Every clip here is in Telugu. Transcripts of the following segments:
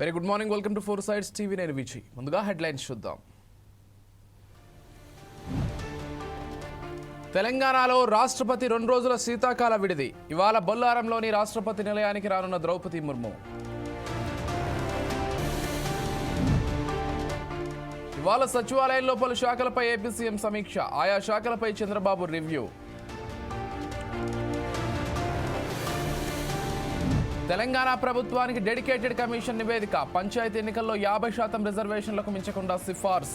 Very good morning welcome to four sides TV నేను విజయ్ ముందుగా హెడ్లైన్స్ చూద్దాం. తెలంగాణలో రాష్ట్రపతి రెండు రోజుల శీతాకాల విడిది. ఇవాళ బొల్లారంలోని రాష్ట్రపతి నిలయానికి రానున్న ద్రౌపది ముర్ము. ఇవాళ సచివాలయంలో పలు శాఖలపై ఏపీ సీఎం సమీక్ష. ఆయా శాఖలపై చంద్రబాబు రివ్యూ. తెలంగాణ ప్రభుత్వానికి డెడికేటెడ్ కమిషన్ నివేదిక. పంచాయతీ ఎన్నికల్లో యాభై శాతం రిజర్వేషన్లకు మించకుండా సిఫార్స్.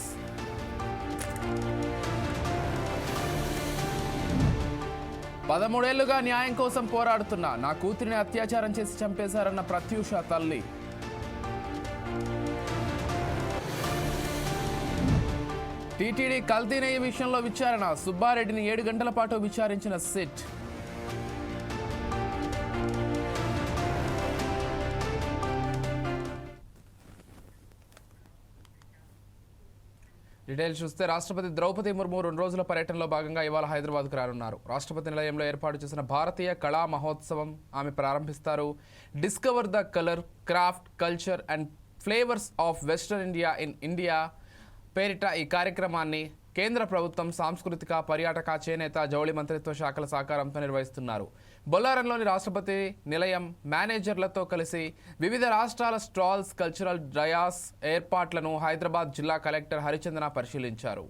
పదమూడేళ్ళుగా న్యాయం కోసం పోరాడుతున్నా. నా కూతురిని అత్యాచారం చేసి చంపేశారన్న ప్రత్యూష తల్లి. టీటీడీ కల్తీ విషయంలో విచారణ. సుబ్బారెడ్డిని ఏడు గంటల పాటు విచారించిన సిట్. డీటెయిల్స్ చూస్తే రాష్ట్రపతి ద్రౌపది ముర్ము రెండు రోజుల పర్యటనలో భాగంగా ఇవాళ హైదరాబాద్కు రానున్నారు. రాష్ట్రపతి నిలయంలో ఏర్పాటు చేసిన భారతీయ కళా మహోత్సవం ఆమె ప్రారంభిస్తారు. Discover the colour craft culture and flavours of western India in India పేరిట ఈ కార్యక్రమాన్ని కేంద్ర ప్రభుత్వం సాంస్కృతిక పర్యాటక చేనేత జౌళి మంత్రిత్వ శాఖల సహకారంతో నిర్వహిస్తున్నారు. బొల్లారంలోని రాష్ట్రపతి నిలయం మేనేజర్లతో కలిసి వివిధ రాష్ట్రాల స్టాల్స్ కల్చరల్ డయాస్ ఏర్పాట్లను హైదరాబాద్ జిల్లా కలెక్టర్ హరిచందన పరిశీలించారు.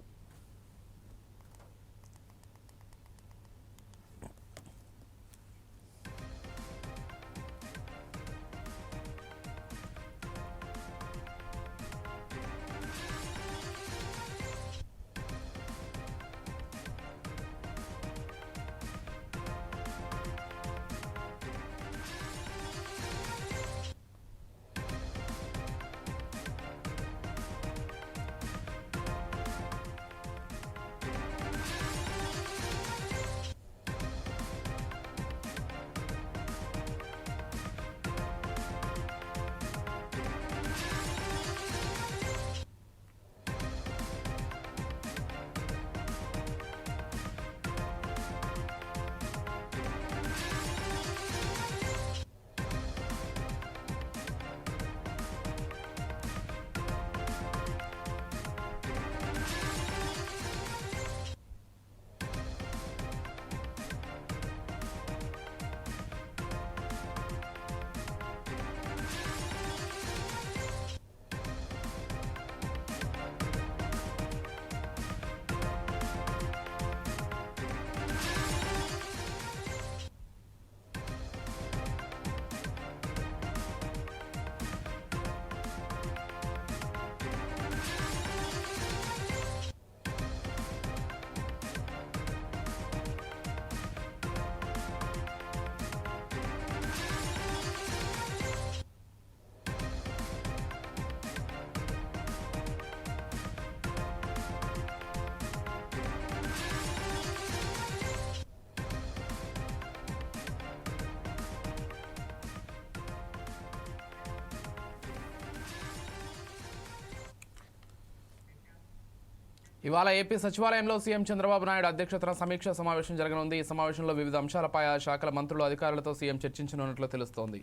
ఇవాళ ఏపీ సచివాలయంలో సీఎం చంద్రబాబు నాయుడు అధ్యక్షతన సమీక్ష సమావేశం జరగనుంది. ఈ సమావేశంలో వివిధ అంశాలపై ఆ శాఖల మంత్రులు అధికారులతో సీఎం చర్చించనున్నట్లు తెలుస్తోంది.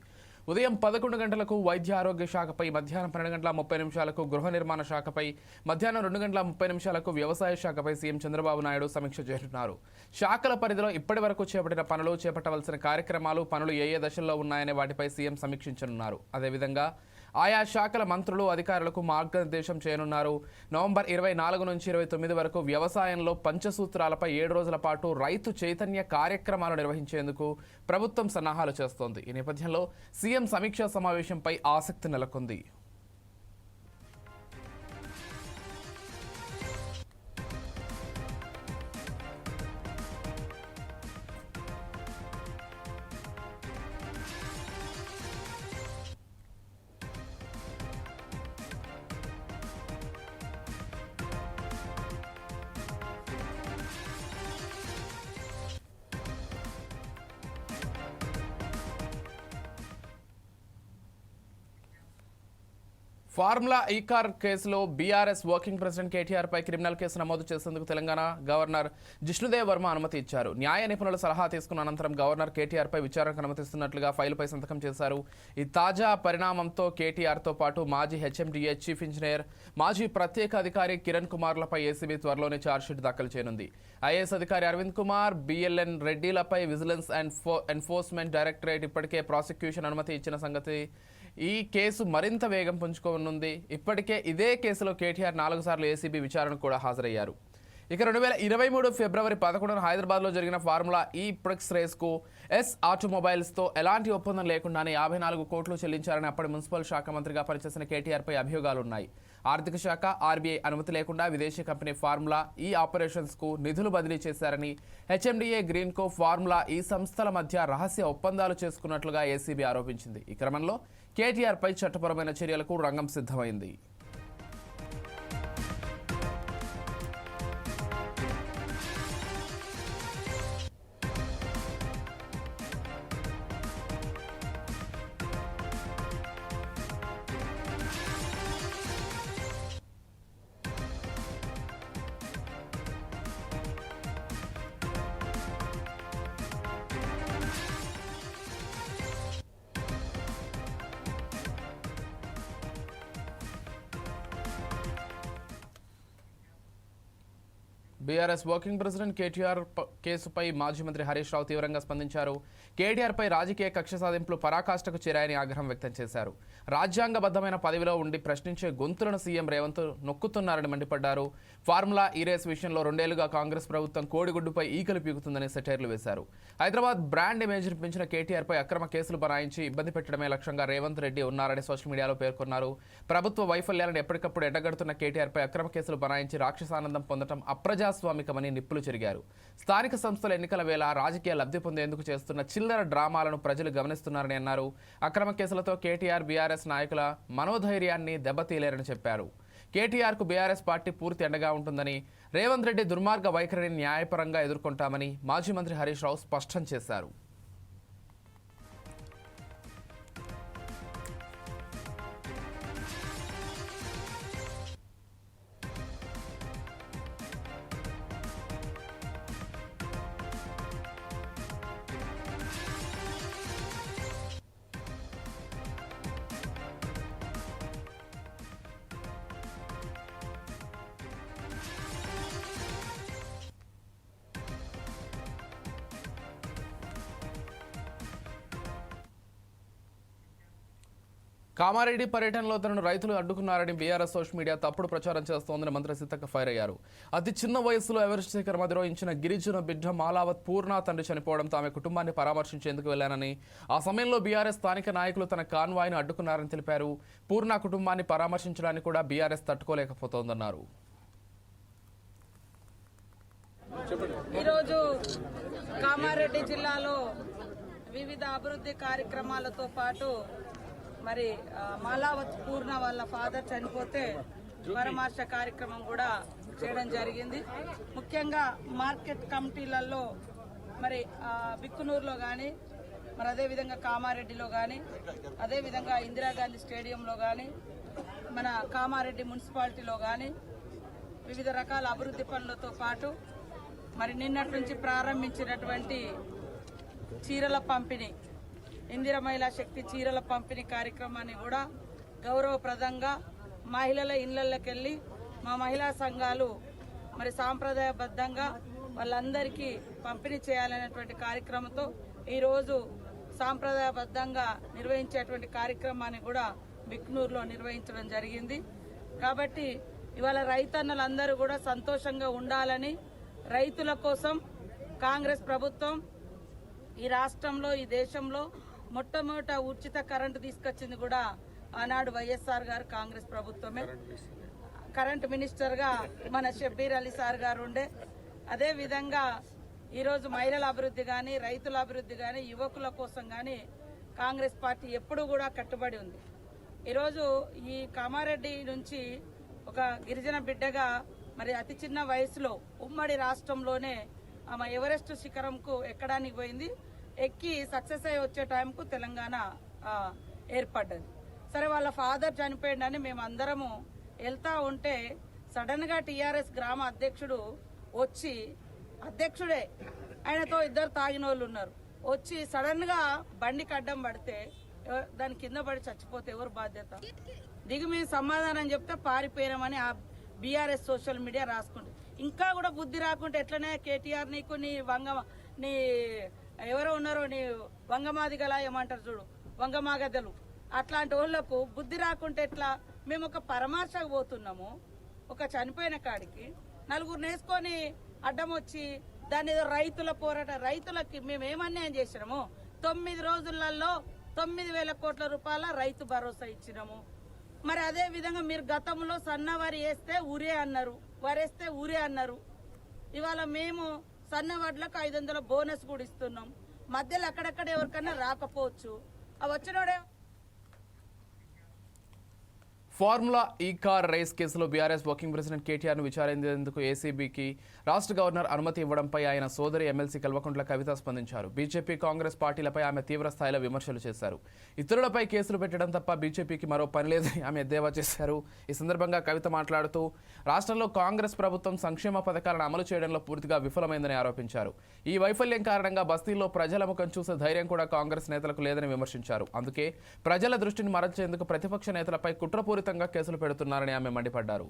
ఉదయం పదకొండు గంటలకు వైద్య ఆరోగ్య శాఖపై మధ్యాహ్నం పన్నెండు గంటల ముప్పై నిమిషాలకు గృహ నిర్మాణ శాఖపై మధ్యాహ్నం రెండు గంటల ముప్పై నిమిషాలకు వ్యవసాయ శాఖపై సీఎం చంద్రబాబు నాయుడు సమీక్ష చేస్తున్నారు. శాఖల పరిధిలో ఇప్పటి వరకు చేపట్టిన పనులు చేపట్టవలసిన కార్యక్రమాలు పనులు ఏ ఏ దశల్లో ఉన్నాయనే వాటిపై సీఎం సమీక్షించనున్నారు. అదేవిధంగా ఆయా శాఖల మంత్రులు అధికారులకు మార్గనిర్దేశం చేయనున్నారు. నవంబర్ ఇరవై నాలుగు నుంచి ఇరవై తొమ్మిది వరకు వ్యవసాయంలో పంచసూత్రాలపై ఏడు రోజుల పాటు రైతు చైతన్య కార్యక్రమాలు నిర్వహించేందుకు ప్రభుత్వం సన్నాహాలు చేస్తోంది. ఈ నేపథ్యంలో సీఎం సమీక్షా సమావేశంపై ఆసక్తి నెలకొంది. ఫార్ములా ఈ కార్ కేసులో బీఆర్ఎస్ వర్కింగ్ ప్రెసిడెంట్ కేటీఆర్ పై క్రిమినల్ కేసు నమోదు చేసేందుకు తెలంగాణ గవర్నర్ జిష్ణుదేవ్ వర్మ అనుమతి ఇచ్చారు. న్యాయ నిపుణుల సలహా తీసుకున్న అనంతరం గవర్నర్ కేటీఆర్ పై విచారణకు అనుమతిస్తున్నట్లుగా ఫైలుపై సంతకం చేశారు. ఈ తాజా పరిణామంతో కేటీఆర్తో పాటు మాజీ హెచ్ఎండిఏ చీఫ్ ఇంజనీర్ మాజీ ప్రత్యేక అధికారి కిరణ్ కుమార్లపై ఏసీబీ త్వరలోనే ఛార్జ్షీట్ దాఖలు చేయనుంది. ఐఏఎస్ అధికారి అరవింద్ కుమార్ బిఎల్ఎన్ రెడ్డిలపై విజిలెన్స్ అండ్ ఎన్ఫోర్స్మెంట్ డైరెక్టరేట్ ఇప్పటికే ప్రాసిక్యూషన్ అనుమతి ఇచ్చిన సంగతి ఈ కేసు మరింత వేగం పుంజుకోనుంది ఇప్పటికే ఇదే కేసులో కేటీఆర్ నాలుగు సార్లు ఏసీబీ విచారణకు కూడా హాజరయ్యారు. ఇక రెండు వేల ఇరవై మూడు ఫిబ్రవరి పదకొండున హైదరాబాద్లో జరిగిన ఫార్ములా ఈ ప్రిక్స్ రేస్కు ఎస్ ఆటోమొబైల్స్తో ఎలాంటి ఒప్పందం లేకుండానే యాభై నాలుగు కోట్లు చెల్లించారని అప్పటి మున్సిపల్ శాఖ మంత్రిగా పనిచేసిన కేటీఆర్పై అభియోగాలున్నాయి. ఆర్థిక శాఖ ఆర్బీఐ అనుమతి లేకుండా విదేశీ కంపెనీ ఫార్ములా ఈ ఆపరేషన్స్కు నిధులు బదిలీ చేశారని హెచ్ఎండిఏ గ్రీన్కో ఫార్ములా ఈ సంస్థల మధ్య రహస్య ఒప్పందాలు చేసుకున్నట్లుగా ఏసీబీ ఆరోపించింది. ఈ క్రమంలో కేటీఆర్పై చట్టపరమైన చర్యలకు రంగం సిద్ధమైంది. బీఆర్ఎస్ వర్కింగ్ ప్రెసిడెంట్ కేటీఆర్ ప- కేసుపై మాజీ మంత్రి హరీష్ రావు తీవ్రంగా స్పందించారు. కేటీఆర్ పై రాజకీయ కక్ష సాధింపులు పరాకాష్ఠకు చేరాయని ఆగ్రహం వ్యక్తం చేశారు. రాజ్యాంగబద్ధమైన పదవిలో ఉండి ప్రశ్నించే గొంతులను సీఎం రేవంత్ నొక్కుతున్నారని మండిపడ్డారు. ఫార్ములా ఈ రేస్ విషయంలో రెండేళ్ళుగా కాంగ్రెస్ ప్రభుత్వం కోడిగుడ్డుపై ఈకలు పీకుతుందని సెటైర్లు వేశారు. హైదరాబాద్ బ్రాండ్ ఇమేజ్ను పెంచిన కేటీఆర్ పై అక్రమ కేసులు బనాయించి ఇబ్బంది పెట్టడమే లక్ష్యంగా రేవంత్ రెడ్డి ఉన్నారని సోషల్ మీడియాలో పేర్కొన్నారు. ప్రభుత్వ వైఫల్యాలను ఎప్పటికప్పుడు ఎండగడుతున్న కేటీఆర్ పై అక్రమ కేసులు బనాయించి రాక్షసానందం పొందడం అప్రజాస్వామికమని నిప్పులు చెరిగారు. స్థానిక సంస్థల ఎన్నికల వేళ రాజకీయ లబ్ధి పొందేందుకు చేస్తున్న చిల్లర డ్రామాలను ప్రజలు గమనిస్తున్నారని అన్నారు. అక్రమ కేసులతో కేటీఆర్ బీఆర్ఎస్ నాయకుల మనోధైర్యాన్ని దెబ్బతీలేరని చెప్పారు. కేటీఆర్కు బీఆర్ఎస్ పార్టీ పూర్తి ఎండగా ఉంటుందని రేవంత్ రెడ్డి దుర్మార్గ వైఖరిని న్యాయపరంగా ఎదుర్కొంటామని మాజీ మంత్రి హరీష్ రావు స్పష్టం చేశారు. కామారెడ్డి పర్యటనలో తనను రైతులు అడ్డుకున్నారని బీఆర్ఎస్ సోషల్ మీడియా తప్పుడు ప్రచారం చేస్తోందని మంత్రి సీతక్క ఫైర్ అయ్యారు. అతి చిన్న వయసులో ఎవరెస్ట్ శిఖరం అధిరోహించిన గిరిజన బిడ్డ మాలావత్ పూర్ణ తండ్రి చనిపోవడంతో ఆమె కుటుంబాన్ని పరామర్శించేందుకు వెళ్ళానని ఆ సమయంలో బీఆర్ఎస్ స్థానిక నాయకులు తన కాన్వాయ్ను అడ్డుకున్నారని తెలిపారు. పూర్ణ కుటుంబాన్ని పరామర్శించడానికి కూడా బీఆర్ఎస్ తట్టుకోలేకపోతోందన్నారు. ఈరోజు కామారెడ్డి జిల్లాలో వివిధ అభివృద్ధి కార్యక్రమాలతో పాటు మరి మాలావత్ పూర్ణ వాళ్ళ ఫాదర్ చనిపోతే పరామర్శ కార్యక్రమం కూడా చేయడం జరిగింది. ముఖ్యంగా మార్కెట్ కమిటీలలో మరి బిక్కునూరులో కానీ మరి అదేవిధంగా కామారెడ్డిలో కానీ అదేవిధంగా ఇందిరాగాంధీ స్టేడియంలో కానీ మన కామారెడ్డి మున్సిపాలిటీలో కానీ వివిధ రకాల అభివృద్ధి పనులతో పాటు మరి నిన్నటి నుంచి ప్రారంభించినటువంటి చీరల పంపిణీ ఇందిర మహిళా శక్తి చీరల పంపిణీ కార్యక్రమాన్ని కూడా గౌరవప్రదంగా మహిళల ఇళ్ళలోకి వెళ్ళి మా మహిళా సంఘాలు మరి సాంప్రదాయబద్ధంగా వాళ్ళందరికీ పంపిణీ చేయాలనేటువంటి కార్యక్రమంతో ఈరోజు సాంప్రదాయబద్ధంగా నిర్వహించేటువంటి కార్యక్రమాన్ని కూడా బిక్నూరులో నిర్వహించడం జరిగింది. కాబట్టి ఇవాళ రైతన్నలందరూ కూడా సంతోషంగా ఉండాలని రైతుల కోసం కాంగ్రెస్ ప్రభుత్వం ఈ రాష్ట్రంలో ఈ దేశంలో మొట్టమొదట ఉచిత కరెంటు తీసుకొచ్చింది కూడా ఆనాడు వైఎస్ఆర్ గారు కాంగ్రెస్ ప్రభుత్వమే. Current minister. గా మన షబ్బీర్ అలీ సార్ గారు ఉండే. అదే విధంగా ఈరోజు మహిళల అభివృద్ధి కానీ రైతుల అభివృద్ధి కానీ యువకుల కోసం కానీ కాంగ్రెస్ పార్టీ ఎప్పుడూ కూడా కట్టుబడి ఉంది. ఈరోజు ఈ కామారెడ్డి నుంచి ఒక గిరిజన బిడ్డగా మరి అతి చిన్న వయసులో ఉమ్మడి రాష్ట్రంలోనే ఆమె ఎవరెస్ట్ శిఖరంకు ఎక్కడానికి పోయింది? ఎక్కి సక్సెస్ అయి వచ్చే టైంకు తెలంగాణ ఏర్పడ్డది. సరే వాళ్ళ ఫాదర్ చనిపోయిండని మేము అందరము వెళ్తా ఉంటే సడన్గా టిఆర్ఎస్ గ్రామ అధ్యక్షుడు వచ్చి అధ్యక్షుడే ఆయనతో ఇద్దరు తాగిన వాళ్ళు ఉన్నారు. వచ్చి సడన్గా బండికి అడ్డం పడితే దాని కింద పడి చచ్చిపోతే ఎవరు బాధ్యత? దిగి మేము సమాధానం చెప్తే పారిపోయినామని ఆ బీఆర్ఎస్ సోషల్ మీడియా రాసుకుంటుంది. ఇంకా కూడా బుద్ధి రాకుంటే ఎట్లనే కేటీఆర్ నీకు నీ వంగ నీ ఎవరో ఉన్నారో నీ వంగమాదిగల ఏమంటారు చూడు వంగమాగదలు. అట్లాంటి వాళ్ళకు బుద్ధి రాకుంటే ఎట్లా? మేము ఒక పరామర్శకు పోతున్నాము ఒక చనిపోయిన కాడికి. నలుగురు నేసుకొని అడ్డం వచ్చి దాని ఏదో రైతుల పోరాట రైతులకి మేము ఏమన్యాయం చేసినాము? తొమ్మిది రోజులలో తొమ్మిది వేల కోట్ల రూపాయల రైతు భరోసా ఇచ్చినాము. మరి అదే విధంగా మీరు గతంలో సన్న వరి వేస్తే ఊరే అన్నారు వరేస్తే ఊరే అన్నారు. ఇవాళ మేము సన్న వడ్లకు ఐదు వందల బోనస్ కూడా ఇస్తున్నాం. మధ్యలో అక్కడక్కడ ఎవరికన్నా రాకపోవచ్చు. ఆ వచ్చినోడే ఫార్ములా ఈ కార్ రేస్ కేసులో బీఆర్ఎస్ వర్కింగ్ ప్రెసిడెంట్ కేటీఆర్ను విచారించేందుకు ఏసీబీకి రాష్ట్ర గవర్నర్ అనుమతి ఇవ్వడంపై ఆయన సోదరి ఎమ్మెల్సీ కల్వకుంట్ల కవిత స్పందించారు. బీజేపీ కాంగ్రెస్ పార్టీలపై ఆమె తీవ్ర స్థాయిలో విమర్శలు చేశారు. ఇతరులపై కేసులు పెట్టడం తప్ప బీజేపీకి మరో పని లేదని ఆమె ఎద్దేవా చేశారు. ఈ సందర్భంగా కవిత మాట్లాడుతూ రాష్ట్రంలో కాంగ్రెస్ ప్రభుత్వం సంక్షేమ పథకాలను అమలు చేయడంలో పూర్తిగా విఫలమైందని ఆరోపించారు. ఈ వైఫల్యం కారణంగా బస్తీల్లో ప్రజల ముఖం చూసే ధైర్యం కూడా కాంగ్రెస్ నేతలకు లేదని విమర్శించారు. అందుకే ప్రజల దృష్టిని మరల్చేందుకు ప్రతిపక్ష నేతలపై కుట్రపూరితంగా కేసులు పెడుతున్నారని ఆమె మండిపడ్డారు.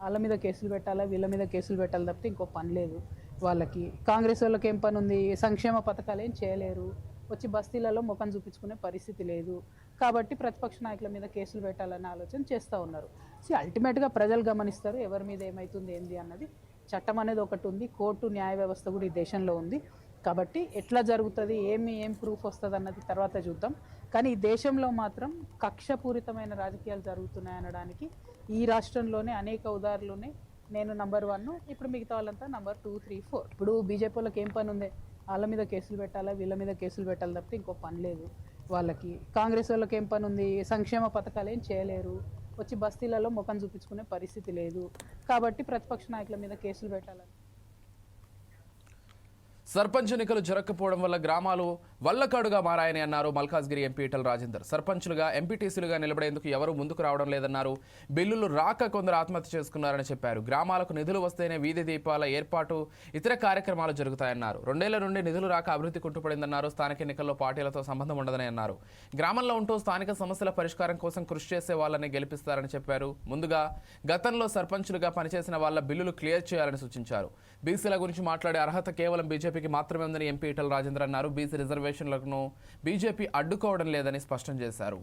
వాళ్ళ మీద కేసులు పెట్టాలా? వీళ్ళ మీద కేసులు పెట్టాలి తప్పితే ఇంకో పని లేదు వాళ్ళకి. కాంగ్రెస్ వాళ్ళకి ఏం పని ఉంది? సంక్షేమ పథకాలు ఏం చేయలేరు. వచ్చి బస్తీలలో ముఖం చూపించుకునే పరిస్థితి లేదు. కాబట్టి ప్రతిపక్ష నాయకుల మీద కేసులు పెట్టాలనే ఆలోచన చేస్తూ ఉన్నారు. సో అల్టిమేట్గా ప్రజలు గమనిస్తారు ఎవరి మీద ఏమవుతుంది ఏంది అన్నది. చట్టం అనేది ఒకటి ఉంది. కోర్టు న్యాయ వ్యవస్థ కూడా ఈ దేశంలో ఉంది. కాబట్టి ఎట్లా జరుగుతుంది? ఏమి ఏం ప్రూఫ్ వస్తుంది అన్నది తర్వాత చూద్దాం. కానీ ఈ దేశంలో మాత్రం కక్షపూరితమైన రాజకీయాలు జరుగుతున్నాయి అనడానికి ఈ రాష్ట్రంలోనే అనేక ఉదాహరణలు ఉన్నాయి నేను నంబర్ వన్ ఇప్పుడు మిగతా వాళ్ళంతా నంబర్ టూ త్రీ ఫోర్ ఇప్పుడు బీజేపీ వాళ్ళకి ఏం పని ఉంది? వాళ్ళ మీద కేసులు పెట్టాలా? వీళ్ళ మీద కేసులు పెట్టాలి తప్పితే ఇంకో పని లేదు వాళ్ళకి. కాంగ్రెస్ వాళ్ళకి ఏం పని ఉంది? సంక్షేమ పథకాలు ఏం చేయలేరు. వచ్చి బస్తీలలో ముఖం చూపించుకునే పరిస్థితి లేదు. కాబట్టి ప్రతిపక్ష నాయకుల మీద కేసులు పెట్టాలని. సర్పంచ్ ఎన్నికలు జరగకపోవడం వల్ల గ్రామాలు వల్లకాడుగా మారాయని అన్నారు మల్కాజ్గిరి ఎంపీ ఈటల రాజేందర్. సర్పంచ్లుగా ఎంపీటీసీలుగా నిలబడేందుకు ఎవరూ ముందుకు రావడం లేదన్నారు. బిల్లులు రాక కొందరు ఆత్మహత్య చేసుకున్నారని చెప్పారు. గ్రామాలకు నిధులు వస్తేనే వీధి దీపాల ఏర్పాటు ఇతర కార్యక్రమాలు జరుగుతాయన్నారు. రెండేళ్ళ నుండి నిధులు రాక అభివృద్ధి కుంటుపడిందన్నారు. స్థానిక ఎన్నికల్లో పార్టీలతో సంబంధం ఉండదని అన్నారు. గ్రామంలో ఉంటూ స్థానిక సమస్యల పరిష్కారం కోసం కృషి చేసే వాళ్ళని గెలిపిస్తారని చెప్పారు. ముందుగా గతంలో సర్పంచులుగా పనిచేసిన వాళ్ళ బిల్లులు క్లియర్ చేయాలని సూచించారు. బీసీల గురించి మాట్లాడే అర్హత కేవలం బీజేపీకి మాత్రమే ఉందని ఎంపీ ఈటల రాజేందర్ అన్నారు. బీసీ రిజర్వేషన్లను బీజేపీ అడ్డుకోవడం లేదని స్పష్టం చేశారు.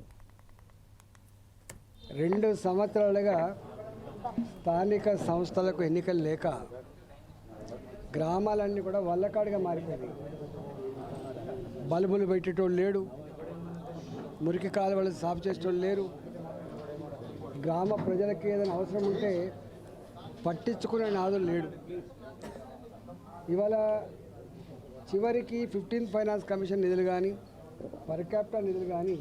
రెండు సంవత్సరాలుగా స్థానిక సంస్థలకు ఎన్నికలు లేక గ్రామాలన్నీ కూడా వల్లకాడుగా మారిపోయినాయి. బల్బులు పెట్టేటోళ్ళు లేడు మురికి కాలువలు సాఫ్ చేసేటోళ్ళు లేరు. గ్రామ ప్రజలకి ఏదైనా అవసరం ఉంటే పట్టించుకునే నాదులు లేడు. ఇవాళ చివరికి ఫిఫ్టీన్త్ ఫైనాన్స్ కమిషన్ నిధులు కానీ పర్ క్యాపిటల్ నిధులు కానీ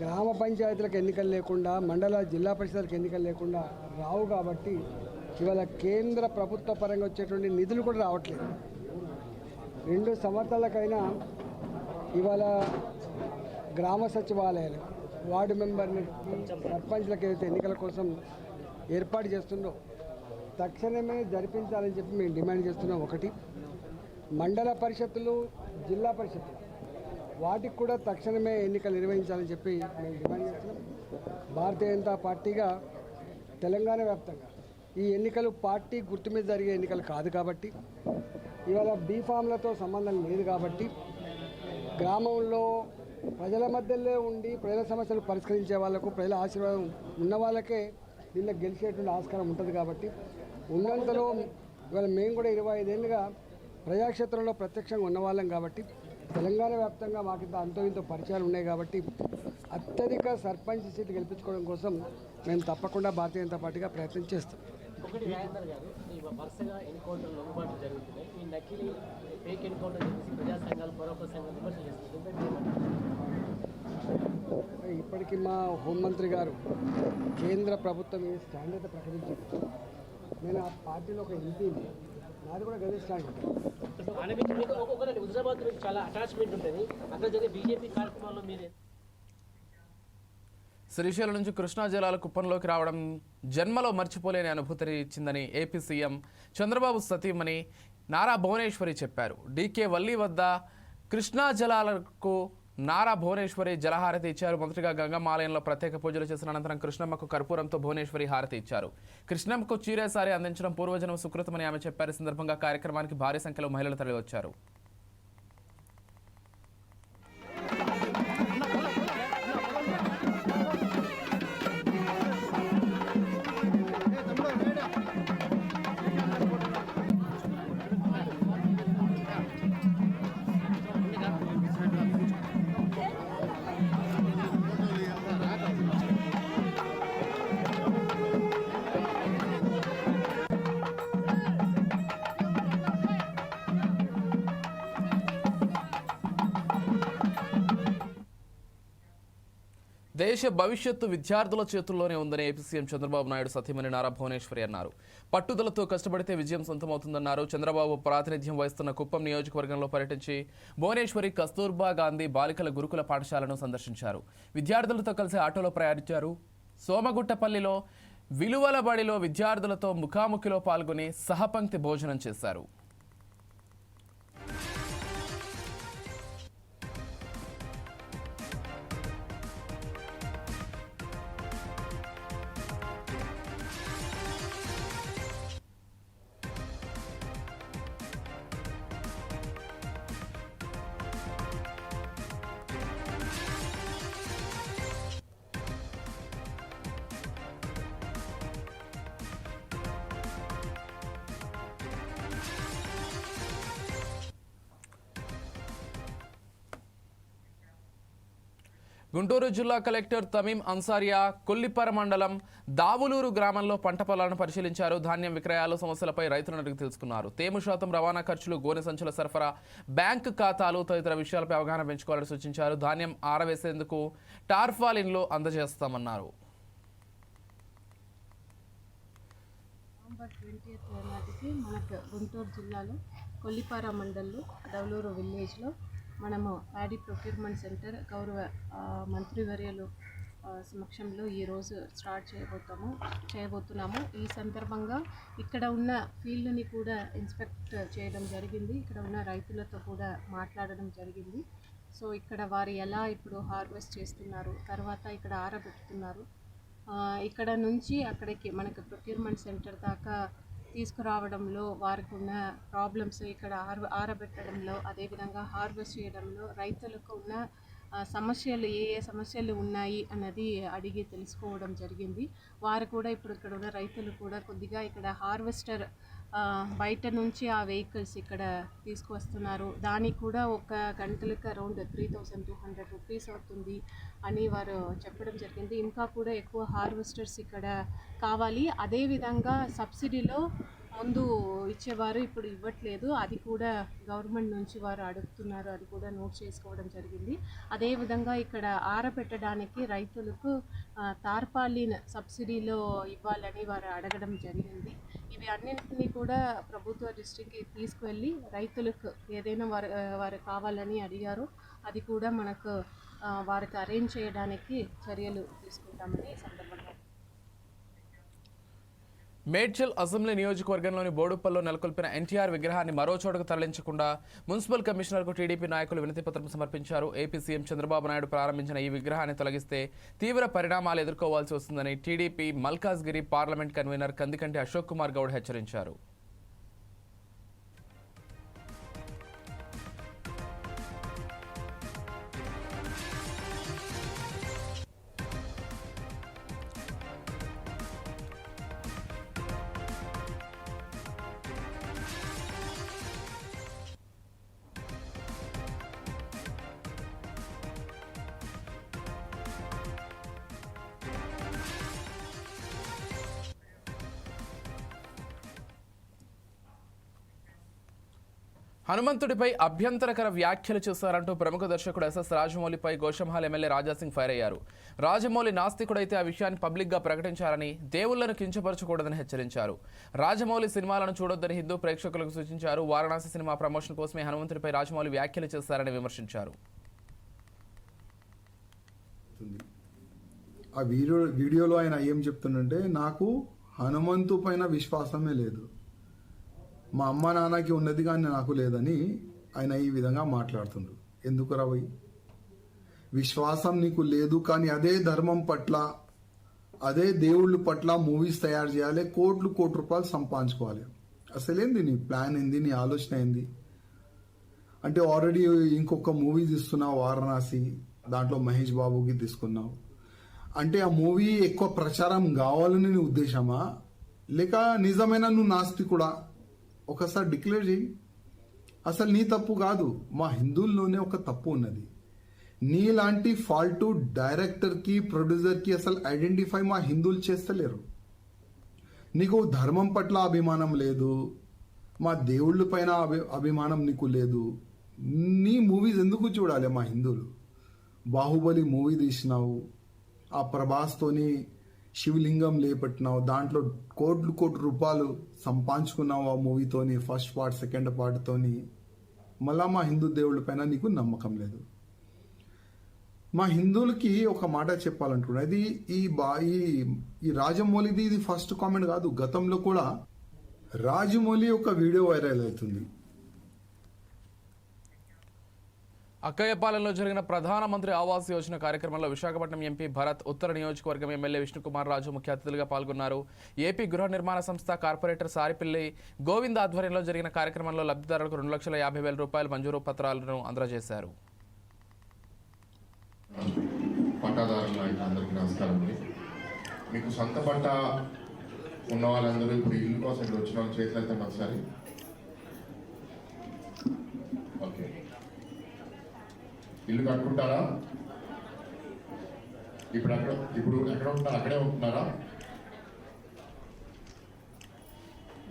గ్రామ పంచాయతీలకు ఎన్నికలు లేకుండా మండల జిల్లా పరిషత్లకు ఎన్నికలు లేకుండా రావు కాబట్టి ఇవాళ కేంద్ర ప్రభుత్వ పరంగా వచ్చేటువంటి నిధులు కూడా రావట్లేదు. రెండు సంవత్సరాలకైనా ఇవాళ గ్రామ సచివాలయాలు వార్డు మెంబర్ని సర్పంచ్లకు ఏదైతే ఎన్నికల కోసం ఏర్పాటు చేస్తుందో తక్షణమే జరిపించాలని చెప్పి మేము డిమాండ్ చేస్తున్నాం ఒకటి. మండల పరిషత్తులు జిల్లా పరిషత్తులు వాటికి కూడా తక్షణమే ఎన్నికలు నిర్వహించాలని చెప్పి మేము డిమాండ్ చేస్తున్నాం. భారతీయ జనతా పార్టీగా తెలంగాణ వ్యాప్తంగా ఈ ఎన్నికలు పార్టీ గుర్తు మీద జరిగే ఎన్నికలు కాదు కాబట్టి ఇవాళ బీఫామ్లతో సంబంధం లేదు కాబట్టి గ్రామంలో ప్రజల మధ్యలో ఉండి ప్రజల సమస్యలు పరిష్కరించే వాళ్ళకు ప్రజల ఆశీర్వాదం ఉన్న వాళ్ళకే దీనిలో గెలిచేటువంటి ఆస్కారం ఉంటుంది కాబట్టి ఉన్నంతలో ఇవాళ మేము కూడా ఇరవై ఐదేళ్ళుగా ప్రజాక్షేత్రంలో ప్రత్యక్షంగా ఉన్నవాళ్ళం కాబట్టి తెలంగాణ వ్యాప్తంగా మాకు ఇంత అంతో ఇంతో పరిచయాలు ఉన్నాయి కాబట్టి అత్యధిక సర్పంచ్ సీటు గెలిపించుకోవడం కోసం మేము తప్పకుండా భారతీయ జనతా పార్టీగా ప్రయత్నం చేస్తాం. ఒకటి రాజేందర్ గారు ఈ వరుసగా ఎన్కౌంటర్ లొంగుబాట్లు జరుగుతున్నాయి. ఈ నకిలీ ఫేక్ ఎన్కౌంటర్ చేసి ప్రజా సంఘాలు పరోప సంఘాలు విమర్శ చేస్తుంది దీనిపై ఏమంటారు? ఇప్పటికీ మా హోంమంత్రి గారు కేంద్ర ప్రభుత్వం ఏ స్టాండ్ అయితే ప్రకటించింది నేను ఆ పార్టీలో ఒక ఎంపీని నాది కూడా గదే స్టాండ్ హుజరాబాద్ మీకు చాలా అటాచ్మెంట్ ఉంటుంది. అక్కడ జరిగే బీజేపీ కార్యక్రమాల్లో మీరు శ్రీశైలం నుంచి కృష్ణా జలాలు కుప్పంలోకి రావడం జన్మలో మర్చిపోలేని అనుభూతిని ఇచ్చిందని ఏపీ సీఎం చంద్రబాబు సతీమణి నారా భువనేశ్వరి చెప్పారు. డీకే వల్లి వద్ద కృష్ణా జలాలకు నారా భువనేశ్వరి జలహారతి ఇచ్చారు. మొదటగా గంగమ్మ ఆలయంలో ప్రత్యేక పూజలు చేసిన అనంతరం కృష్ణమ్మకు కర్పూరంతో భువనేశ్వరి హారతి ఇచ్చారు. కృష్ణమ్మకు చీరేసారి అందించడం పూర్వజనం సుకృతమని ఆమె చెప్పారు. సందర్భంగా కార్యక్రమానికి భారీ సంఖ్యలో మహిళలు తరలివచ్చారు. దేశ భవిష్యత్తు విద్యార్థుల చేతుల్లోనే ఉందని ఏపీ సీఎం చంద్రబాబు నాయుడు సతీమణి నారా భువనేశ్వరి అన్నారు. పట్టుదలతో కష్టపడితే విజయం సొంతమవుతుందన్నారు. చంద్రబాబు ప్రాతినిధ్యం వహిస్తున్న కుప్పం నియోజకవర్గంలో పర్యటించి భువనేశ్వరి కస్తూర్బా గాంధీ బాలికల గురుకుల పాఠశాలను సందర్శించారు. విద్యార్థులతో కలిసి ఆటోలో ప్రయాణించారు. సోమగుట్టపల్లిలో విలువల బడిలో విద్యార్థులతో ముఖాముఖిలో పాల్గొని సహపంక్తి భోజనం చేశారు. గుంటూరు జిల్లా కలెక్టర్ తమీం అన్సారియా కొల్లిపర మండలం దావులూరు గ్రామంలో పంట పొలాలను పరిశీలించారు. ధాన్యం విక్రయాలు సమస్యలపై రైతులను అడిగి తెలుసుకున్నారు. తేమ శాతం రవాణా ఖర్చులు గోనె సంచుల సరఫరా బ్యాంకు ఖాతాలు తదితర విషయాలపై అవగాహన పెంచుకోవాలని సూచించారు. ధాన్యం ఆరవేసేందుకు టార్ఫాలిన్లు అందజేస్తామన్నారు. మనకు గుంటూరు జిల్లాలో కొల్లిపార మండల్లో దవలూరు విలేజ్లో మనము ప్యాడీ ప్రొక్యూర్మెంట్ సెంటర్ గౌరవ ఆ, మంత్రివర్యులు సమక్షంలో ఈరోజు స్టార్ట్ చేయబోతాము చేయబోతున్నాము. ఈ సందర్భంగా ఇక్కడ ఉన్న ఫీల్డ్ని కూడా ఇన్స్పెక్ట్ చేయడం జరిగింది. ఇక్కడ ఉన్న రైతులతో కూడా మాట్లాడడం జరిగింది. సో ఇక్కడ వారు ఎలా ఇప్పుడు హార్వెస్ట్ చేస్తున్నారు తర్వాత ఇక్కడ ఆరబెడుతున్నారు ఇక్కడ నుంచి అక్కడికి మనకు ప్రొక్యూర్మెంట్ సెంటర్ దాకా తీసుకురావడంలో వారికి ఉన్న ప్రాబ్లమ్స్ ఇక్కడ ఆర ఆరబెట్టడంలో అదేవిధంగా హార్వెస్ట్ చేయడంలో రైతులకు ఉన్న సమస్యలు ఏ ఏ సమస్యలు ఉన్నాయి అన్నది అడిగి తెలుసుకోవడం జరిగింది. వారు కూడా ఇప్పుడు ఇక్కడ ఉన్న రైతులు కూడా కొద్దిగా ఇక్కడ హార్వెస్టర్ బయట నుంచి ఆ వెహికల్స్ ఇక్కడ తీసుకువస్తున్నారు. దానికి కూడా ఒక గంటలకు around three thousand two hundred rupees అవుతుంది అని వారు చెప్పడం జరిగింది. ఇంకా కూడా ఎక్కువ హార్వెస్టర్స్ ఇక్కడ కావాలి. అదేవిధంగా సబ్సిడీలో ముందు ఇచ్చేవారు ఇప్పుడు ఇవ్వట్లేదు. అది కూడా గవర్నమెంట్ నుంచి వారు అడుగుతున్నారు. అది కూడా నోట్ చేసుకోవడం జరిగింది. అదేవిధంగా ఇక్కడ ఆరబెట్టడానికి రైతులకు తార్పాలిన్ సబ్సిడీలో ఇవ్వాలని వారు అడగడం జరిగింది. ఇవి అన్నింటినీ కూడా ప్రభుత్వ దృష్టికి తీసుకువెళ్ళి రైతులకు ఏదైనా వారు వారు కావాలని అడిగారు అది కూడా మనకు వారికి అరేంజ్ చేయడానికి చర్యలు తీసుకుంటామని సందర్భంగా మేడ్చల్ అసెంబ్లీ నియోజకవర్గంలోని బోడుప్పల్లో నెలకొల్పిన ఎన్టీఆర్ విగ్రహాన్ని మరో చోటకు తరలించకుండా మున్సిపల్ కమిషనర్కు టీడీపీ నాయకులు వినతిపత్రం సమర్పించారు. ఏపీ సీఎం చంద్రబాబు నాయుడు ప్రారంభించిన ఈ విగ్రహాన్ని తొలగిస్తే తీవ్ర పరిణామాలు ఎదుర్కోవాల్సి వస్తుందని TDP Malkajgiri parliament convener Kandikanti Ashok Kumar Goud హెచ్చరించారు. హనుమంతుడిపై అభ్యంతరకర వ్యాఖ్యలు చేశారంటూ ప్రముఖ దర్శకుడు ఎస్ఎస్ రాజమౌళిపై గోషంహాల్ ఎమ్మెల్యే రాజాసింగ్ ఫైర్ అయ్యారు. రాజమౌళి నాస్తికుడైతే ఆ విషయాన్ని పబ్లిక్గా ప్రకటించాలని దేవుళ్ళను కించపరచకూడదని హెచ్చరించారు. రాజమౌళి సినిమాలను చూడొద్దని హిందూ ప్రేక్షకులకు సూచించారు. వారణాసి సినిమా ప్రమోషన్ కోసమే హనుమంతుడిపై రాజమౌళి వ్యాఖ్యలు చేశారని విమర్శించారు. ఆ వీడియో వీడియోలో ఆయన ఏం చెప్తుండంటే నాకు హనుమంతు పైన విశ్వాసమే లేదు. మా అమ్మ నాన్నకి ఉన్నది కానీ నాకు లేదని ఆయన ఈ విధంగా మాట్లాడుతుండ్రు ఎందుకు రావయ్య విశ్వాసం నీకు లేదు కానీ అదే ధర్మం పట్ల అదే దేవుళ్ళ పట్ల మూవీస్ తయారు చేయాలి కోట్లు కోటి రూపాయలు సంపాదించుకోవాలి. అసలేంది నీ ప్లాన్ ఏంది? నీ ఆలోచన ఏంది? అంటే ఆల్రెడీ ఇంకొక మూవీ తీస్తున్నావు వారణాసి. దాంట్లో మహేష్ బాబుకి తీసుకున్నావు. అంటే ఆ మూవీ ఎక్కువ ప్రచారం కావాలని నీ ఉద్దేశమా? లేక నిజమైన నువ్వు నాస్తికుడా? ఒకసారి డిక్లేర్ చేయి. అసలు నీ తప్పు కాదు. మా హిందువుల్లోనే ఒక తప్పు ఉన్నది. నీలాంటి ఫాల్టు డైరెక్టర్కి ప్రొడ్యూసర్కి అసలు ఐడెంటిఫై మా హిందువులు చేస్తలేరు. నీకు ధర్మం పట్ల అభిమానం లేదు. మా దేవుళ్ళ పైన అభి అభిమానం నీకు లేదు. నీ మూవీస్ ఎందుకు చూడాలి మా హిందువులు? బాహుబలి మూవీ తీసినావు. ఆ ప్రభాస్తోని శివలింగం లేపట్టినావు దాంట్లో కోట్లు కోట్ల రూపాయలు సంపాదించుకున్నావు ఆ మూవీతోని ఫస్ట్ పార్ట్ సెకండ్ పార్ట్తోని మళ్ళా మా హిందూ దేవుళ్ళ పైన నీకు నమ్మకం లేదు. మా హిందువులకి ఒక మాట చెప్పాలనుకున్నా ఇది ఈ బా ఈ ఈ రాజమౌళిది ఇది ఫస్ట్ కామెంట్ కాదు. గతంలో కూడా రాజమౌళి ఒక వీడియో వైరల్ అవుతుంది. అక్కయ్యపాలెంలో జరిగిన ప్రధానమంత్రి ఆవాస్ యోజన కార్యక్రమంలో విశాఖపట్నం ఎంపీ భరత్ ఉత్తర నియోజకవర్గం ఎమ్మెల్యే విష్ణుకుమార్ రాజు ముఖ్య అతిథులుగా పాల్గొన్నారు. ఏపీ గృహ నిర్మాణ సంస్థ కార్పొరేటర్ సారిపిల్లి గోవింద్ ఆధ్వర్యంలో జరిగిన కార్యక్రమంలో లబ్ధిదారులకు రెండు లక్షల యాభై వేల రూపాయల మంజూరు పత్రాలను అందజేశారు. మీకు సొంత పట్ట ఉన్న వాళ్ళందరూ ఇప్పుడు ఇల్లు కోసం వచ్చిన వాళ్ళు చేతులు ఒకసారి ఓకే. ఇల్లు కట్టుకుంటారా? ఇప్పుడు అక్కడ ఇప్పుడు ఎక్కడ ఉంటున్నారు అక్కడే ఉంటున్నారా?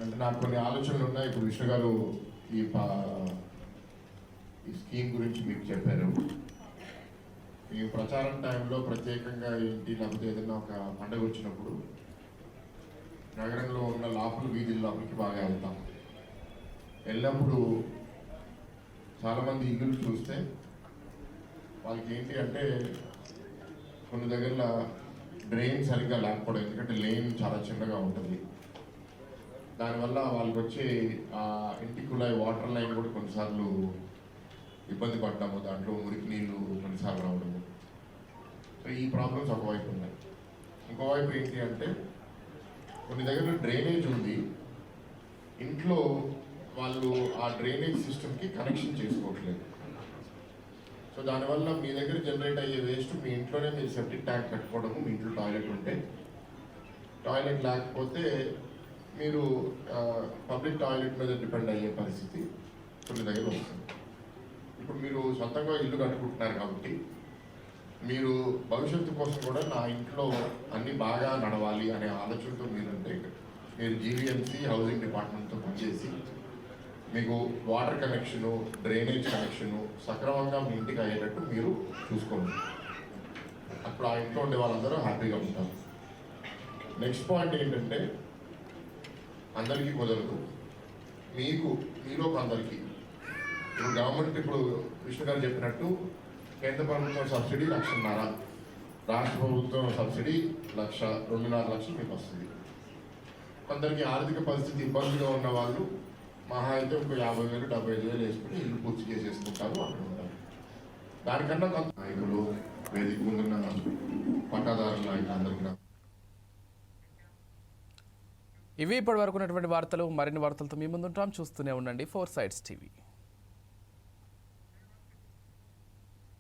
అంటే నాకు కొన్ని ఆలోచనలు ఉన్నాయి. ఇప్పుడు విష్ణు గారు ఈ పా- ఈ స్కీమ్ గురించి మీకు చెప్పారు. ఈ ప్రచారం టైంలో ప్రత్యేకంగా ఏంటి? లేకపోతే ఏదైనా ఒక పండగ వచ్చినప్పుడు నగరంలో ఉన్న లోపల వీధుల లోపలికి బాగా వెళ్తాం. వెళ్ళినప్పుడు చాలామంది ఇల్లులు చూస్తే వాళ్ళకి ఏంటి అంటే కొన్ని దగ్గర డ్రైన్ సరిగ్గా లేకపోవడం ఎందుకంటే లేన్ చాలా చిన్నగా ఉంటుంది. దానివల్ల వాళ్ళకి వచ్చే ఆ ఇంటి కుళాయి వాటర్ లైన్ కూడా కొన్నిసార్లు ఇబ్బంది పడ్డాము దాంట్లో మురికి నీళ్ళు కొన్నిసార్లు రావడము. సో ఈ ప్రాబ్లమ్స్ ఒకవైపు ఉన్నాయి. ఇంకోవైపు ఏంటి అంటే కొన్ని దగ్గర డ్రైనేజ్ ఉంది. ఇంట్లో వాళ్ళు ఆ డ్రైనేజ్ సిస్టమ్కి కనెక్షన్ చేసుకోవట్లేదు. సో దానివల్ల మీ దగ్గర జనరేట్ అయ్యే వేస్ట్ మీ ఇంట్లోనే మీరు సెప్టిక్ ట్యాంక్ కట్టుకోవడము మీ ఇంట్లో టాయిలెట్ ఉంటే. టాయిలెట్ లేకపోతే మీరు పబ్లిక్ టాయిలెట్ మీద డిపెండ్ అయ్యే పరిస్థితి కొన్ని దగ్గర వస్తుంది. ఇప్పుడు మీరు సొంతంగా ఇల్లు కట్టుకుంటున్నారు కాబట్టి మీరు భవిష్యత్తు కోసం కూడా నా ఇంట్లో అన్ని బాగా నడవాలి అనే ఆలోచనతో మీరుంటే మీరు జీవీఎంసీ హౌసింగ్ డిపార్ట్మెంట్తో పనిచేసి మీకు వాటర్ కనెక్షను డ్రైనేజ్ కనెక్షను సక్రమంగా మీ ఇంటికి అయ్యేటట్టు మీరు చూసుకోండి. అప్పుడు ఆ ఇంట్లో ఉండే వాళ్ళందరూ హ్యాపీగా ఉంటారు. నెక్స్ట్ పాయింట్ ఏంటంటే అందరికీ కుదరదు మీకు మీలో అందరికీ ఇప్పుడు గవర్నమెంట్ ఇప్పుడు కృష్ణ గారు చెప్పినట్టు కేంద్ర ప్రభుత్వం సబ్సిడీ లక్షన్నర రాష్ట్ర ప్రభుత్వం సబ్సిడీ లక్ష రెండున్నర లక్షలు మీకు వస్తుంది. కొందరికి ఆర్థిక పరిస్థితి ఇబ్బందిగా ఉన్న వాళ్ళు మహా అయితే ఒక యాభై వేలు డెబ్బై ఐదు వేలు వేసుకుని ఇల్లు పూర్తి చేసేసుకుంటారు అక్కడ ఉంటారు. దానికన్నా కొంత నాయకులు వేదిక ముందున్న పట్టాదారుల నాయకులందరికీ ఇవి ఇప్పటి వరకు ఉన్నటువంటి వార్తలు మరిన్ని వార్తలతో మీ ముందుంటాం. చూస్తూనే ఉండండి ఫోర్ సైడ్స్ టీవీ.